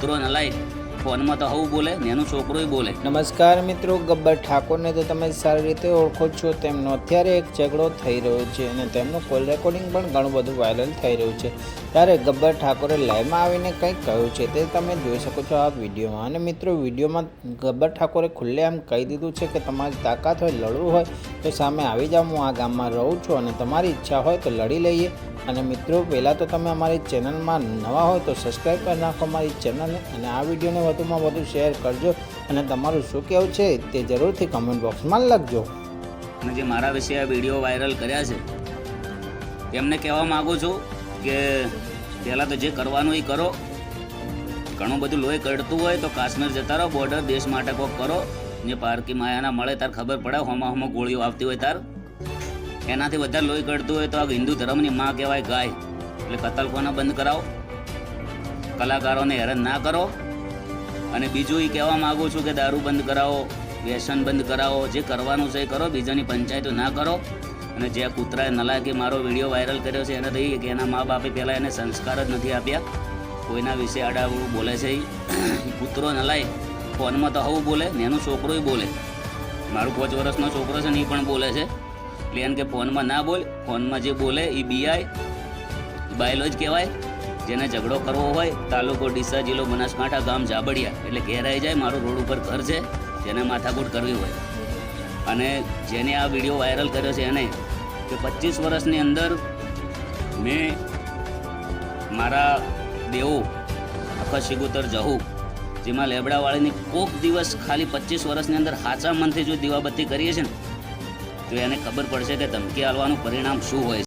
કૂતરો નલાય ફોનમાં તો હવું બોલે ને એનું છોકરોય બોલે. નમસ્કાર મિત્રો, ગબ્બર ઠાકોરને તો તમે સારી રીતે ઓળખો છો. તેમનો અત્યારે એક ઝઘડો થઈ રહ્યો છે અને તેમનું કોલ રેકોર્ડિંગ પણ ઘણું બધું વાયરલ થઈ રહ્યું છે. ત્યારે ગબ્બર ઠાકોરે લાઈવમાં આવીને કંઈક કહ્યું છે તે તમે જોઈ શકો છો આ વિડીયોમાં. અને મિત્રો, વિડીયોમાં ગબ્બર ઠાકોરે ખુલ્લેઆમ કહી દીધું છે કે તમારી તાકાત હોય, લડવું હોય તો સામે આવી જાઓ. હું આ ગામમાં રહું છું અને તમારી ઈચ્છા હોય તો લડી લઈએ. અને મિત્રો, પહેલાં તો તમે અમારી ચેનલમાં નવા હોય તો સબસ્ક્રાઈબ કરી નાખો અમારી ચેનલને અને આ વિડીયોને વધુમાં વધુ શેર કરજો અને તમારું શું કહેવું છે તે જરૂરથી કમેન્ટ બોક્સમાં લખજો. અને જે મારા વિશે આ વીડિયો વાયરલ કર્યા છે, એમને કહેવા માગું છું કે પહેલાં તો જે કરવાનું એ કરો. ઘણું બધું લોહી કરડતું હોય તો કાશ્મીર જતા રહો બોર્ડર દેશ માટે કોક કરો. જે પારકી માયાના મળે તાર ખબર પડે, હોમાં હોમાં ગોળીઓ આવતી હોય તાર. એનાથી વધારે લોહી કડતું હોય તો આ હિન્દુ ધર્મની માં કહેવાય ગાય. એટલે કતલખોના બંધ કરાવો? કલાકારોને હેરાન ના કરો. અને બીજું એ કહેવા માગું છું કે દારૂ બંધ કરાવો, વ્યસન બંધ કરાવો, જે કરવાનું છે એ કરો, બીજાની પંચાયતો ના કરો. અને જે કૂતરાએ નલાકી મારો વીડિયો વાયરલ કર્યો છે એને થઈ કે એના મા બાપે પહેલાં એને સંસ્કાર જ નથી આપ્યા. કોઈના વિશે આડાવડું બોલે છે એ કૂતરો નલાય ફોનમાં તો હવું બોલે ને એનું છોકરોય બોલે. મારું પાંચ વર્ષનો છોકરો છે ને એ પણ બોલે છે. એને કે ફોનમાં ના બોલ, ફોનમાં જે બોલે એ બીઆઈ, બાયલોજ કહેવાય, જેને ઝઘડો કરવો હોય, તાલુકો ડીસા જિલ્લો બનાસકાંઠા ગામ જાબડિયા એટલે ઘેર આવી જાય, મારું રોડ ઉપર ઘર છે, જેને માથાકૂટ કરવી હોય. અને જેને આ વીડિયો વાયરલ કર્યો છે એને, કે પચીસ વર્ષની અંદર મેં મારા દેવો, આખા શિગોતર જહું, જેમાં લેબડાવાળીની કોક દિવસ ખાલી પચીસ વર્ષની અંદર સાચા મનથી જો દીવાબત્તી કરીએ છીએ ને તો એને ખબર પડશે કે ધમકી આલવાનું પરિણામ શું હોય